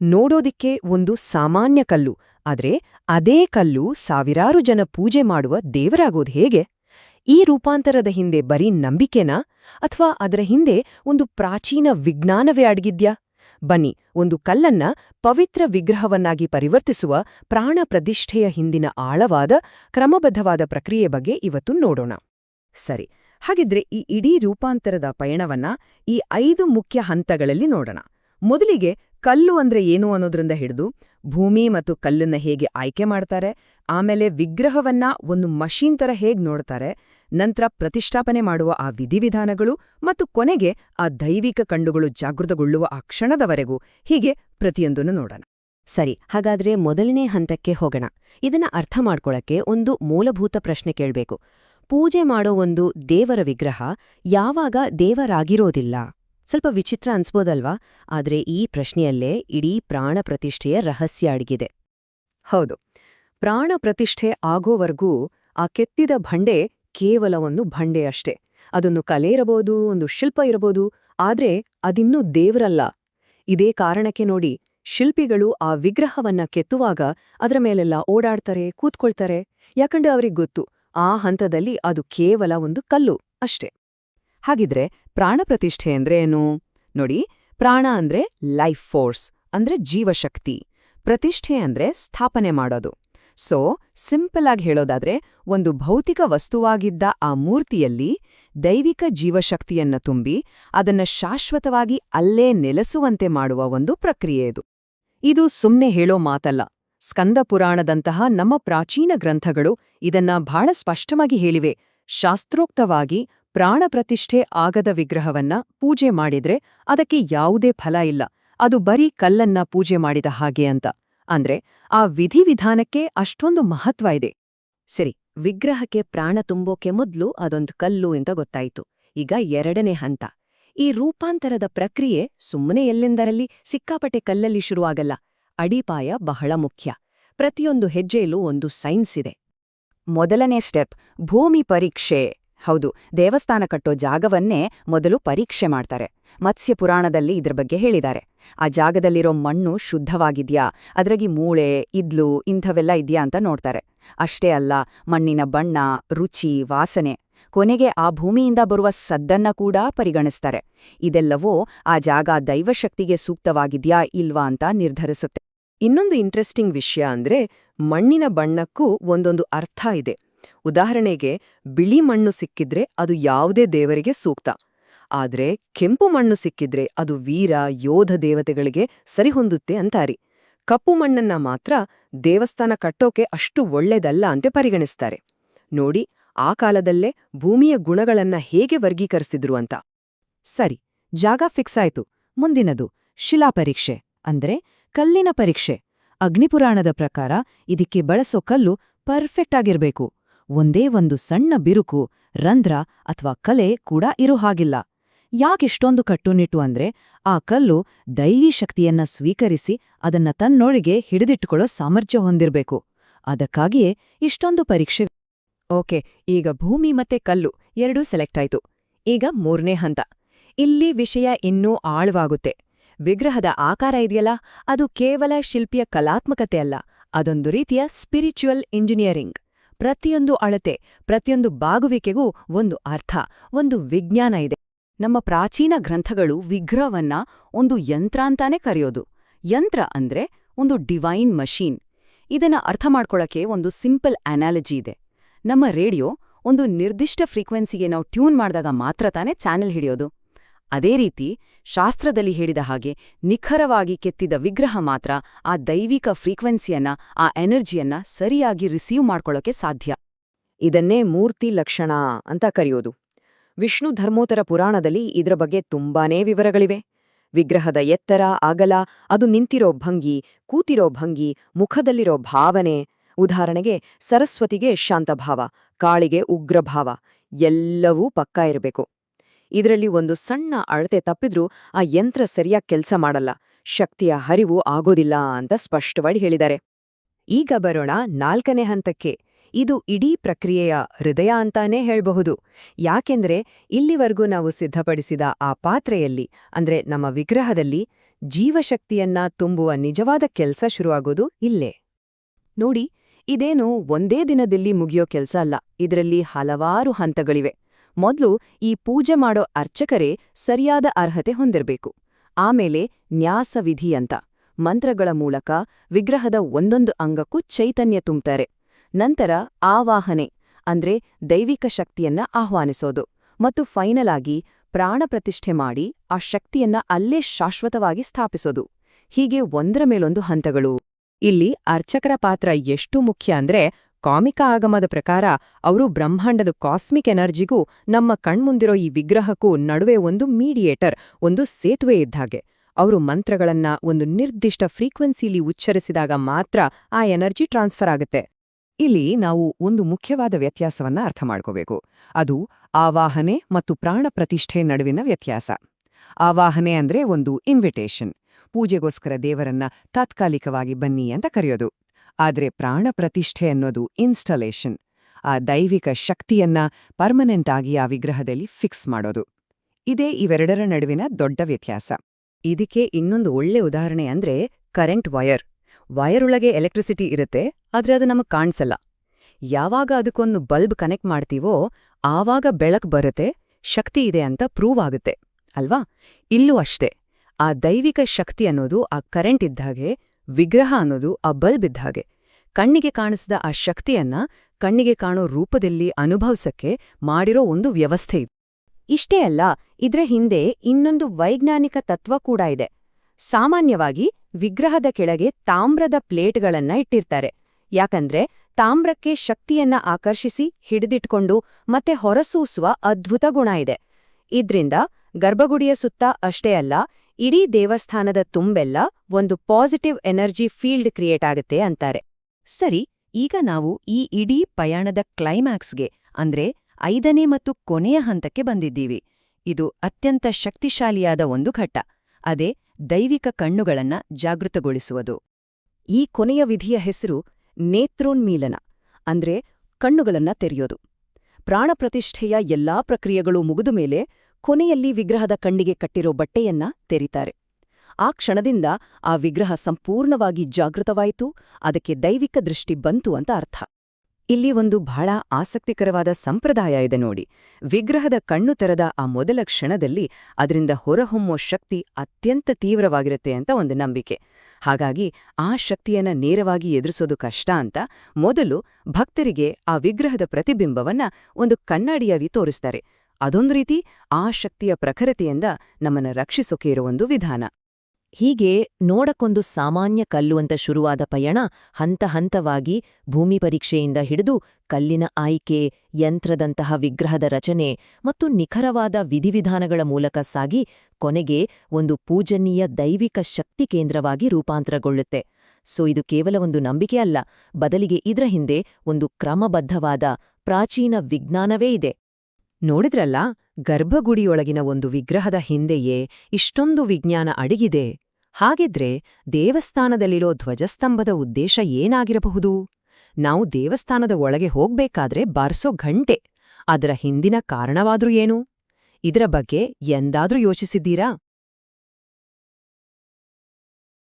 ನೋಡೋದಿಕ್ಕೆ ಒಂದು ಸಾಮಾನ್ಯ ಕಲ್ಲು, ಆದ್ರೆ ಅದೇ ಕಲ್ಲು ಸಾವಿರಾರು ಜನ ಪೂಜೆ ಮಾಡುವ ದೇವರಾಗೋದು ಹೇಗೆ? ಈ ರೂಪಾಂತರದ ಹಿಂದೆ ಬರೀ ನಂಬಿಕೆನಾ? ಅಥವಾ ಅದರ ಹಿಂದೆ ಒಂದು ಪ್ರಾಚೀನ ವಿಜ್ಞಾನವೇ ಅಡಗಿದ್ಯಾ? ಬನ್ನಿ, ಒಂದು ಕಲ್ಲನ್ನ ಪವಿತ್ರ ವಿಗ್ರಹವನ್ನಾಗಿ ಪರಿವರ್ತಿಸುವ ಪ್ರಾಣ ಪ್ರತಿಷ್ಠೆಯ ಹಿಂದಿನ ಆಳವಾದ, ಕ್ರಮಬದ್ಧವಾದ ಪ್ರಕ್ರಿಯೆ ಬಗ್ಗೆ ಇವತ್ತು ನೋಡೋಣ. ಸರಿ, ಹಾಗಿದ್ರೆ ಈ ಇಡೀ ರೂಪಾಂತರದ ಪಯಣವನ್ನ ಈ ಐದು ಮುಖ್ಯ ಹಂತಗಳಲ್ಲಿ ನೋಡೋಣ. ಮೊದಲಿಗೆ ಕಲ್ಲು ಅಂದ್ರೆ ಏನು ಅನ್ನೋದ್ರಿಂದ ಹಿಡಿದು ಭೂಮಿ ಮತ್ತು ಕಲ್ಲನ್ನ ಹೇಗೆ ಆಯ್ಕೆ ಮಾಡ್ತಾರೆ, ಆಮೇಲೆ ವಿಗ್ರಹವನ್ನ ಒಂದು ಮಷೀನ್ ತರ ಹೇಗೆ ನೋಡ್ತಾರೆ, ನಂತರ ಪ್ರತಿಷ್ಠಾಪನೆ ಮಾಡುವ ಆ ವಿಧಿವಿಧಾನಗಳು ಮತ್ತು ಕೊನೆಗೆ ಆ ದೈವಿಕ ಕಂಡುಗಳು ಜಾಗೃತಗೊಳ್ಳುವ ಆ ಕ್ಷಣದವರೆಗೂ ಹೀಗೆ ಪ್ರತಿಯೊಂದನ್ನು ನೋಡೋಣ. ಸರಿ, ಹಾಗಾದ್ರೆ ಮೊದಲನೇ ಹಂತಕ್ಕೆ ಹೋಗೋಣ. ಇದನ್ನ ಅರ್ಥ ಮಾಡ್ಕೊಳಕ್ಕೆ ಒಂದು ಮೂಲಭೂತ ಪ್ರಶ್ನೆ ಕೇಳಬೇಕು. ಪೂಜೆ ಮಾಡೋ ಒಂದು ದೇವರ ವಿಗ್ರಹ ಯಾವಾಗ ದೇವರಾಗಿರೋದಿಲ್ಲ? ಸ್ವಲ್ಪ ವಿಚಿತ್ರ ಅನ್ಸ್ಬೋದಲ್ವಾ? ಆದರೆ ಈ ಪ್ರಶ್ನೆಯಲ್ಲೇ ಇಡೀ ಪ್ರಾಣ ಪ್ರತಿಷ್ಠೆಯ ರಹಸ್ಯ ಅಡಗಿದೆ. ಹೌದು. ಪ್ರಾಣ ಪ್ರತಿಷ್ಠೆ ಆಗೋವರೆಗೂ ಆ ಕೆತ್ತಿದ ಭಂಡೆ ಕೇವಲ ಒಂದು ಭಂಡೆ ಅಷ್ಟೇ. ಅದೊಂದು ಕಲೆ ಇರಬಹುದು, ಒಂದು ಶಿಲ್ಪ ಇರಬಹುದು, ಆದರೆ ಅದಿನ್ನೂ ದೇವರಲ್ಲ. ಇದೇ ಕಾರಣಕ್ಕೆ ನೋಡಿ, ಶಿಲ್ಪಿಗಳು ಆ ವಿಗ್ರಹವನ್ನ ಕೆತ್ತುವಾಗ ಅದರ ಮೇಲೆಲ್ಲ ಓಡಾಡ್ತಾರೆ, ಕೂತ್ಕೊಳ್ತಾರೆ. ಯಾಕಂಡ್ರೆ ಅವ್ರಿಗೆ ಗೊತ್ತು, ಆ ಹಂತದಲ್ಲಿ ಅದು ಕೇವಲ ಒಂದು ಕಲ್ಲು ಅಷ್ಟೇ. ಹಾಗಿದ್ರೆ ಪ್ರಾಣ ಪ್ರತಿಷ್ಠೆ ಅಂದ್ರೆ ಏನು? ನೋಡಿ, ಪ್ರಾಣ ಅಂದ್ರೆ ಲೈಫ್ ಫೋರ್ಸ್ ಅಂದ್ರೆ ಜೀವಶಕ್ತಿ. ಪ್ರತಿಷ್ಠೆ ಅಂದ್ರೆ ಸ್ಥಾಪನೆ ಮಾಡೋದು. ಸೊ ಸಿಂಪಲ್ ಆಗಿ ಹೇಳೋದಾದ್ರೆ, ಒಂದು ಭೌತಿಕ ವಸ್ತುವಾಗಿದ್ದ ಆ ಮೂರ್ತಿಯಲ್ಲಿ ದೈವಿಕ ಜೀವಶಕ್ತಿಯನ್ನ ತುಂಬಿ ಅದನ್ನ ಶಾಶ್ವತವಾಗಿ ಅಲ್ಲೇ ನೆಲೆಸುವಂತೆ ಮಾಡುವ ಒಂದು ಪ್ರಕ್ರಿಯೆ ಇದು. ಇದು ಸುಮ್ನೆ ಹೇಳೋ ಮಾತಲ್ಲ. ಸ್ಕಂದ ಪುರಾಣದಂತಹ ನಮ್ಮ ಪ್ರಾಚೀನ ಗ್ರಂಥಗಳು ಇದನ್ನ ಬಹಳ ಸ್ಪಷ್ಟವಾಗಿ ಹೇಳಿವೆ. ಶಾಸ್ತ್ರೋಕ್ತವಾಗಿ ಪ್ರಾಣ ಪ್ರತಿಷ್ಠೆ ಆಗದ ವಿಗ್ರಹವನ್ನ ಪೂಜೆ ಮಾಡಿದ್ರೆ ಅದಕ್ಕೆ ಯಾವುದೇ ಫಲ ಇಲ್ಲ. ಅದು ಬರೀ ಕಲ್ಲನ್ನ ಪೂಜೆ ಮಾಡಿದ ಹಾಗೆ ಅಂತ. ಅಂದ್ರೆ ಆ ವಿಧಿವಿಧಾನಕ್ಕೆ ಅಷ್ಟೊಂದು ಮಹತ್ವ ಇದೆ. ಸರಿ, ವಿಗ್ರಹಕ್ಕೆ ಪ್ರಾಣ ತುಂಬೋಕೆ ಮೊದ್ಲು ಅದೊಂದು ಕಲ್ಲು ಅಂತ ಗೊತ್ತಾಯಿತು. ಈಗ ಎರಡನೇ ಹಂತ. ಈ ರೂಪಾಂತರದ ಪ್ರಕ್ರಿಯೆ ಸುಮ್ಮನೆ ಎಲ್ಲೆಂದರಲ್ಲಿ ಸಿಕ್ಕಾಪಟ್ಟೆ ಕಲ್ಲಲ್ಲಿ ಶುರುವಾಗಲ್ಲ. ಅಡಿಪಾಯ ಬಹಳ ಮುಖ್ಯ. ಪ್ರತಿಯೊಂದು ಹೆಜ್ಜೆಯಲ್ಲೂ ಒಂದು ಸೈನ್ಸ್ ಇದೆ. ಮೊದಲನೇ ಸ್ಟೆಪ್, ಭೂಮಿ ಪರೀಕ್ಷೆ. ಹೌದು, ದೇವಸ್ಥಾನ ಕಟ್ಟೋ ಜಾಗವನ್ನೇ ಮೊದಲು ಪರೀಕ್ಷೆ ಮಾಡ್ತಾರೆ. ಮತ್ಸ್ಯ ಪುರಾಣದಲ್ಲಿ ಇದ್ರ ಬಗ್ಗೆ ಹೇಳಿದ್ದಾರೆ. ಆ ಜಾಗದಲ್ಲಿರೋ ಮಣ್ಣು ಶುದ್ಧವಾಗಿದ್ಯಾ? ಅದ್ರಾಗಿ ಮೂಳೆ, ಇದ್ಲು ಇಂಥವೆಲ್ಲ ಇದ್ಯಾ ಅಂತ ನೋಡ್ತಾರೆ. ಅಷ್ಟೇ ಅಲ್ಲ, ಮಣ್ಣಿನ ಬಣ್ಣ, ರುಚಿ, ವಾಸನೆ ಕೊನೆಗೆ ಆ ಭೂಮಿಯಿಂದ ಬರುವ ಸದ್ದನ್ನ ಕೂಡ ಪರಿಗಣಿಸ್ತಾರೆ. ಇದೆಲ್ಲವೋ ಆ ಜಾಗ ದೈವಶಕ್ತಿಗೆ ಸೂಕ್ತವಾಗಿದ್ಯಾ ಇಲ್ವಾ ಅಂತ ನಿರ್ಧರಿಸುತ್ತೆ. ಇನ್ನೊಂದು ಇಂಟ್ರೆಸ್ಟಿಂಗ್ ವಿಷಯ ಅಂದ್ರೆ ಮಣ್ಣಿನ ಬಣ್ಣಕ್ಕೂ ಒಂದೊಂದು ಅರ್ಥ ಇದೆ. ಉದಾಹರಣೆಗೆ, ಬಿಳಿ ಮಣ್ಣು ಸಿಕ್ಕಿದ್ರೆ ಅದು ಯಾವುದೇ ದೇವರಿಗೆ ಸೂಕ್ತ. ಆದ್ರೆ, ಕೆಂಪು ಮಣ್ಣು ಸಿಕ್ಕಿದ್ರೆ ಅದು ವೀರ, ಯೋಧ ದೇವತೆಗಳಿಗೆ ಸರಿಹೊಂದುತ್ತೆ ಅಂತಾರಿ. ಕಪ್ಪು ಮಣ್ಣನ್ನ ಮಾತ್ರ ದೇವಸ್ಥಾನ ಕಟ್ಟೋಕೆ ಅಷ್ಟು ಒಳ್ಳೆದಲ್ಲ ಅಂತೆ ಪರಿಗಣಿಸ್ತಾರೆ. ನೋಡಿ, ಆ ಕಾಲದಲ್ಲೇ ಭೂಮಿಯ ಗುಣಗಳನ್ನ ಹೇಗೆ ವರ್ಗೀಕರಿಸಿದ್ರು ಅಂತ. ಸರಿ, ಜಾಗ ಫಿಕ್ಸ್ ಆಯ್ತು. ಮುಂದಿನದು, ಶಿಲಾಪರೀಕ್ಷೆ, ಅಂದ್ರೆ ಕಲ್ಲಿನ ಪರೀಕ್ಷೆ. ಅಗ್ನಿಪುರಾಣದ ಪ್ರಕಾರ ಇದಕ್ಕೆ ಬಳಸೋ ಕಲ್ಲು ಪರ್ಫೆಕ್ಟ್ ಆಗಿರ್ಬೇಕು. ಒಂದೇ ಒಂದು ಸಣ್ಣ ಬಿರುಕು, ರಂಧ್ರ ಅಥವಾ ಕಲೆ ಕೂಡ ಇರೋ ಹಾಗಿಲ್ಲ. ಯಾಕಿಷ್ಟೊಂದು ಕಟ್ಟುನಿಟ್ಟು ಅಂದ್ರೆ, ಆ ಕಲ್ಲು ದೈವಿ ಶಕ್ತಿಯನ್ನ ಸ್ವೀಕರಿಸಿ ಅದನ್ನ ತನ್ನೊಳಗೆ ಹಿಡಿದಿಟ್ಟುಕೊಳ್ಳೋ ಸಾಮರ್ಥ್ಯ ಹೊಂದಿರಬೇಕು. ಅದಕ್ಕಾಗಿಯೇ ಇಷ್ಟೊಂದು ಪರೀಕ್ಷೆ ಓಕೆ, ಈಗ ಭೂಮಿ ಮತ್ತೆ ಕಲ್ಲು ಎರಡೂ ಸೆಲೆಕ್ಟ್ ಆಯ್ತು. ಈಗ ಮೂರನೇ ಹಂತ. ಇಲ್ಲಿ ವಿಷಯ ಇನ್ನೂ ಆಳವಾಗುತ್ತೆ. ವಿಗ್ರಹದ ಆಕಾರ ಇದೆಯಲ್ಲ, ಅದು ಕೇವಲ ಶಿಲ್ಪಿಯ ಕಲಾತ್ಮಕತೆ ಅಲ್ಲ, ಅದೊಂದು ರೀತಿಯ ಸ್ಪಿರಿಚುವಲ್ ಇಂಜಿನಿಯರಿಂಗ್ ಪ್ರತಿಯೊಂದು ಅಳತೆ, ಪ್ರತಿಯೊಂದು ಬಾಗುವಿಕೆಗೂ ಒಂದು ಅರ್ಥ, ಒಂದು ವಿಜ್ಞಾನ ಇದೆ. ನಮ್ಮ ಪ್ರಾಚೀನ ಗ್ರಂಥಗಳು ವಿಗ್ರಹವನ್ನ ಒಂದು ಯಂತ್ರ ಅಂತಾನೆ ಕರೆಯೋದು. ಯಂತ್ರ ಅಂದ್ರೆ ಒಂದು ಡಿವೈನ್ ಮಷೀನ್. ಇದನ್ನ ಅರ್ಥ ಮಾಡ್ಕೊಳಕ್ಕೆ ಒಂದು ಸಿಂಪಲ್ ಅನಾಲಜಿ ಇದೆ. ನಮ್ಮ ರೇಡಿಯೋ ಒಂದು ನಿರ್ದಿಷ್ಟ ಫ್ರೀಕ್ವೆನ್ಸಿಗೆ ನಾವು ಟ್ಯೂನ್ ಮಾಡಿದಾಗ ಮಾತ್ರ ತಾನೇ ಚಾನೆಲ್ ಹಿಡಿಯೋದು. ಅದೇ ರೀತಿ ಶಾಸ್ತ್ರದಲ್ಲಿ ಹೇಳಿದ ಹಾಗೆ ನಿಖರವಾಗಿ ಕೆತ್ತಿದ ವಿಗ್ರಹ ಮಾತ್ರ ಆ ದೈವಿಕ ಫ್ರೀಕ್ವೆನ್ಸಿಯನ್ನ, ಆ ಎನರ್ಜಿಯನ್ನ ಸರಿಯಾಗಿ ರಿಸೀವ್ ಮಾಡ್ಕೊಳ್ಳೋಕೆ ಸಾಧ್ಯ. ಇದನ್ನೇ ಮೂರ್ತಿ ಲಕ್ಷಣ ಅಂತ ಕರೆಯೋದು. ವಿಷ್ಣು ಧರ್ಮೋತ್ತರ ಪುರಾಣದಲ್ಲಿ ಇದರ ಬಗ್ಗೆ ತುಂಬಾನೇ ವಿವರಗಳಿವೆ. ವಿಗ್ರಹದ ಎತ್ತರ, ಅಗಲ, ಅದು ನಿಂತಿರೋ ಭಂಗಿ, ಕೂತಿರೋ ಭಂಗಿ, ಮುಖದಲ್ಲಿರೋ ಭಾವನೆ, ಉದಾಹರಣೆಗೆ ಸರಸ್ವತಿಗೆ ಶಾಂತಭಾವ, ಕಾಳಿಗೆ ಉಗ್ರಭಾವ, ಎಲ್ಲವೂ ಪಕ್ಕಾ ಇರಬೇಕು. ಇದರಲ್ಲಿ ಒಂದು ಸಣ್ಣ ಅಳತೆ ತಪ್ಪಿದ್ರೂ ಆ ಯಂತ್ರ ಸರಿಯಾಗಿ ಕೆಲಸ ಮಾಡಲ್ಲ. ಶಕ್ತಿಯ ಹರಿವು ಆಗೋದಿಲ್ಲ ಅಂತ ಸ್ಪಷ್ಟವಾಗಿ ಹೇಳಿದ್ದಾರೆ. ಈಗ ಬರೋಣ ನಾಲ್ಕನೇ ಹಂತಕ್ಕೆ. ಇದು ಇಡೀ ಪ್ರಕ್ರಿಯೆಯ ಹೃದಯ ಅಂತಾನೇ ಹೇಳಬಹುದು. ಯಾಕೆಂದ್ರೆ ಇಲ್ಲಿವರೆಗೂ ನಾವು ಸಿದ್ಧಪಡಿಸಿದ ಆ ಪಾತ್ರೆಯಲ್ಲಿ, ಅಂದ್ರೆ ನಮ್ಮ ವಿಗ್ರಹದಲ್ಲಿ, ಜೀವಶಕ್ತಿಯನ್ನ ತುಂಬುವ ನಿಜವಾದ ಕೆಲಸ ಶುರುವಾಗೋದು ಇಲ್ಲೇ. ನೋಡಿ, ಇದೇನು ಒಂದೇ ದಿನದಲ್ಲಿ ಮುಗಿಯೋ ಕೆಲಸ ಅಲ್ಲ. ಇದರಲ್ಲಿ ಹಲವಾರು ಹಂತಗಳಿವೆ. ಮೊದ್ಲು ಈ ಪೂಜೆ ಮಾಡೋ ಅರ್ಚಕರೇ ಸರಿಯಾದ ಅರ್ಹತೆ ಹೊಂದಿರಬೇಕು. ಆಮೇಲೆ ನ್ಯಾಸವಿಧಿ ಅಂತ. ಮಂತ್ರಗಳ ಮೂಲಕ ವಿಗ್ರಹದ ಒಂದೊಂದು ಅಂಗಕ್ಕೂ ಚೈತನ್ಯ ತುಂಬ್ತಾರೆ. ನಂತರ ಆವಾಹನೆ, ಅಂದ್ರೆ ದೈವಿಕ ಶಕ್ತಿಯನ್ನ ಆಹ್ವಾನಿಸೋದು. ಮತ್ತು ಫೈನಲ್ ಆಗಿ ಪ್ರಾಣ ಪ್ರತಿಷ್ಠೆ ಮಾಡಿ ಆ ಶಕ್ತಿಯನ್ನ ಅಲ್ಲೇ ಶಾಶ್ವತವಾಗಿ ಸ್ಥಾಪಿಸೋದು. ಹೀಗೆ ಒಂದರ ಮೇಲೊಂದು ಹಂತಗಳು. ಇಲ್ಲಿ ಅರ್ಚಕರ ಪಾತ್ರ ಎಷ್ಟು ಮುಖ್ಯ ಅಂದ್ರೆ ಕಾಮಿಕ ಆಗಮದ ಪ್ರಕಾರ ಅವರು ಬ್ರಹ್ಮಾಂಡದ ಕಾಸ್ಮಿಕ್ ಎನರ್ಜಿಗೂ ನಮ್ಮ ಕಣ್ಮುಂದಿರೋ ಈ ವಿಗ್ರಹಕ್ಕೂ ನಡುವೆ ಒಂದು ಮೀಡಿಯೇಟರ್, ಒಂದು ಸೇತುವೆ ಇದ್ದಾಗೆ ಅವರು ಮಂತ್ರಗಳನ್ನ ಒಂದು ನಿರ್ದಿಷ್ಟ ಫ್ರೀಕ್ವೆನ್ಸಿಲಿ ಉಚ್ಚರಿಸಿದಾಗ ಮಾತ್ರ ಆ ಎನರ್ಜಿ ಟ್ರಾನ್ಸ್ಫರ್ ಆಗುತ್ತೆ. ಇಲ್ಲಿ ನಾವು ಒಂದು ಮುಖ್ಯವಾದ ವ್ಯತ್ಯಾಸವನ್ನ ಅರ್ಥ ಮಾಡ್ಕೋಬೇಕು. ಅದು ಆವಾಹನೆ ಮತ್ತು ಪ್ರಾಣ ಪ್ರತಿಷ್ಠೆ ನಡುವಿನ ವ್ಯತ್ಯಾಸ. ಆವಾಹನೆ ಅಂದ್ರೆ ಒಂದು ಇನ್ವಿಟೇಷನ್ ಪೂಜೆಗೋಸ್ಕರ ದೇವರನ್ನ ತಾತ್ಕಾಲಿಕವಾಗಿ ಬನ್ನಿ ಅಂತ ಕರೆಯೋದು. ಆದ್ರೆ ಪ್ರಾಣ ಪ್ರತಿಷ್ಠೆ ಅನ್ನೋದು ಇನ್ಸ್ಟಾಲೇಷನ್. ಆ ದೈವಿಕ ಶಕ್ತಿಯನ್ನ ಪರ್ಮನೆಂಟ್ ಆಗಿ ಆ ವಿಗ್ರಹದಲ್ಲಿ ಫಿಕ್ಸ್ ಮಾಡೋದು. ಇದೇ ಇವೆರಡರ ನಡುವಿನ ದೊಡ್ಡ ವ್ಯತ್ಯಾಸ. ಇದಕ್ಕೆ ಇನ್ನೊಂದು ಒಳ್ಳೆ ಉದಾಹರಣೆ ಅಂದ್ರೆ ಕರೆಂಟ್ ವಯರ್ ವಯರ್ ಒಳಗೆ ಎಲೆಕ್ಟ್ರಿಸಿಟಿ ಇರುತ್ತೆ, ಆದ್ರೆ ಅದು ನಮಗೆ ಕಾಣಿಸಲ್ಲ. ಯಾವಾಗ ಅದಕ್ಕೊಂದು ಬಲ್ಬ್ ಕನೆಕ್ಟ್ ಮಾಡ್ತೀವೋ, ಆವಾಗ ಬೆಳಕು ಬರುತ್ತೆ, ಶಕ್ತಿ ಇದೆ ಅಂತ ಪ್ರೂವ್ ಆಗುತ್ತೆ. ಅಲ್ವಾ? ಇಲ್ಲೂ ಅಷ್ಟೇ. ಆ ದೈವಿಕ ಶಕ್ತಿ ಅನ್ನೋದು ಆ ಕರೆಂಟ್ ಇದ್ದಾಗೆ ವಿಗ್ರಹ ಅನ್ನೋದು ಆ ಬಲ್ಬ್ ಇದ್ದಾಗೆ ಕಣ್ಣಿಗೆ ಕಾಣಿಸಿದ ಆ ಶಕ್ತಿಯನ್ನ ಕಣ್ಣಿಗೆ ಕಾಣೋ ರೂಪದಲ್ಲಿ ಅನುಭವಿಸಕ್ಕೆ ಮಾಡಿರೋ ಒಂದು ವ್ಯವಸ್ಥೆ ಇದು. ಇಷ್ಟೇ ಅಲ್ಲ, ಇದ್ರ ಹಿಂದೆ ಇನ್ನೊಂದು ವೈಜ್ಞಾನಿಕ ತತ್ವ ಕೂಡ ಇದೆ. ಸಾಮಾನ್ಯವಾಗಿ ವಿಗ್ರಹದ ಕೆಳಗೆ ತಾಮ್ರದ ಪ್ಲೇಟ್ಗಳನ್ನ ಇಟ್ಟಿರ್ತಾರೆ. ಯಾಕಂದ್ರೆ ತಾಮ್ರಕ್ಕೆ ಶಕ್ತಿಯನ್ನ ಆಕರ್ಷಿಸಿ ಹಿಡಿದಿಟ್ಕೊಂಡು ಮತ್ತೆ ಹೊರಸೂಸುವ ಅದ್ಭುತ ಗುಣ ಇದೆ. ಇದ್ರಿಂದ ಗರ್ಭಗುಡಿಯ ಸುತ್ತ ಅಷ್ಟೇ ಅಲ್ಲ ಇಡೀ ದೇವಸ್ಥಾನದ ತುಂಬೆಲ್ಲ ಒಂದು ಪಾಸಿಟಿವ್ ಎನರ್ಜಿ ಫೀಲ್ಡ್ ಕ್ರಿಯೇಟ್ ಆಗುತ್ತೆ ಅಂತಾರೆ. ಸರಿ, ಈಗ ನಾವು ಈ ಇಡೀ ಪಯಣದ ಕ್ಲೈಮ್ಯಾಕ್ಸ್ಗೆ, ಅಂದ್ರೆ ಐದನೇ ಮತ್ತು ಕೊನೆಯ ಹಂತಕ್ಕೆ ಬಂದಿದ್ದೀವಿ. ಇದು ಅತ್ಯಂತ ಶಕ್ತಿಶಾಲಿಯಾದ ಒಂದು ಘಟ್ಟ. ಅದೇ ದೈವಿಕ ಕಣ್ಣುಗಳನ್ನ ಜಾಗೃತಗೊಳಿಸುವುದು. ಈ ಕೊನೆಯ ವಿಧಿಯ ಹೆಸರು ನೇತ್ರೋನ್ಮೀಲನ, ಅಂದ್ರೆ ಕಣ್ಣುಗಳನ್ನ ತೆರೆಯೋದು. ಪ್ರಾಣಪ್ರತಿಷ್ಠೆಯ ಎಲ್ಲಾ ಪ್ರಕ್ರಿಯೆಗಳು ಮುಗಿದ ಮೇಲೆ ಕೊನೆಯಲ್ಲಿ ವಿಗ್ರಹದ ಕಣ್ಣಿಗೆ ಕಟ್ಟಿರೋ ಬಟ್ಟೆಯನ್ನ ತೆರೀತಾರೆ. ಆ ಕ್ಷಣದಿಂದ ಆ ವಿಗ್ರಹ ಸಂಪೂರ್ಣವಾಗಿ ಜಾಗೃತವಾಯಿತು, ಅದಕ್ಕೆ ದೈವಿಕ ದೃಷ್ಟಿ ಬಂತು ಅಂತ ಅರ್ಥ. ಇಲ್ಲಿ ಒಂದು ಬಹಳ ಆಸಕ್ತಿಕರವಾದ ಸಂಪ್ರದಾಯ ಇದೆ ನೋಡಿ. ವಿಗ್ರಹದ ಕಣ್ಣು ತೆರೆದ ಆ ಮೊದಲ ಕ್ಷಣದಲ್ಲಿ ಅದರಿಂದ ಹೊರಹೊಮ್ಮೋ ಶಕ್ತಿ ಅತ್ಯಂತ ತೀವ್ರವಾಗಿರುತ್ತೆ ಅಂತ ಒಂದು ನಂಬಿಕೆ. ಹಾಗಾಗಿ ಆ ಶಕ್ತಿಯನ್ನ ನೇರವಾಗಿ ಎದುರಿಸೋದು ಕಷ್ಟ ಅಂತ ಮೊದಲು ಭಕ್ತರಿಗೆ ಆ ವಿಗ್ರಹದ ಪ್ರತಿಬಿಂಬವನ್ನ ಒಂದು ಕಣ್ಣಾಡಿಯಾಗಿ ತೋರಿಸ್ತಾರೆ. ಅದೊಂದು ರೀತಿ ಆ ಶಕ್ತಿಯ ಪ್ರಖರತೆಯಿಂದ ನಮ್ಮನ್ನ ರಕ್ಷಿಸೋಕೆ ಇರೋ ಒಂದು ವಿಧಾನ. ಹೀಗೆ ನೋಡಕ್ಕೊಂದು ಸಾಮಾನ್ಯ ಕಲ್ಲು ಅಂತ ಶುರುವಾದ ಪಯಣ ಹಂತ ಹಂತವಾಗಿ ಭೂಮಿ ಪರೀಕ್ಷೆಯಿಂದ ಹಿಡಿದು ಕಲ್ಲಿನ ಆಯ್ಕೆ, ಯಂತ್ರದಂತಹ ವಿಗ್ರಹದ ರಚನೆ ಮತ್ತು ನಿಖರವಾದ ವಿಧಿವಿಧಾನಗಳ ಮೂಲಕ ಸಾಗಿ ಕೊನೆಗೆ ಒಂದು ಪೂಜನೀಯ ದೈವಿಕ ಶಕ್ತಿ ಕೇಂದ್ರವಾಗಿ ರೂಪಾಂತರಗೊಳ್ಳುತ್ತೆ. ಸೊ, ಇದು ಕೇವಲ ಒಂದು ನಂಬಿಕೆ ಅಲ್ಲ, ಬದಲಿಗೆ ಇದರ ಹಿಂದೆ ಒಂದು ಕ್ರಮಬದ್ಧವಾದ ಪ್ರಾಚೀನ ವಿಜ್ಞಾನವೇ ಇದೆ. ನೋಡಿದ್ರಲ್ಲ, ಗರ್ಭಗುಡಿಯೊಳಗಿನ ಒಂದು ವಿಗ್ರಹದ ಹಿಂದೆಯೇ ಇಷ್ಟೊಂದು ವಿಜ್ಞಾನ ಅಡಗಿದೆ. ಹಾಗಿದ್ರೆ ದೇವಸ್ಥಾನದಲ್ಲಿರೋ ಧ್ವಜಸ್ತಂಭದ ಉದ್ದೇಶ ಏನಾಗಿರಬಹುದು? ನಾವು ದೇವಸ್ಥಾನದ ಒಳಗೆ ಹೋಗ್ಬೇಕಾದ್ರೆ ಬಾರ್ಸೋ ಘಂಟೆ. ಅದರ ಹಿಂದಿನ ಕಾರಣವಾದ್ರೂ ಏನು? ಇದರ ಬಗ್ಗೆ ಎಂದಾದ್ರೂ ಯೋಚಿಸಿದ್ದೀರಾ?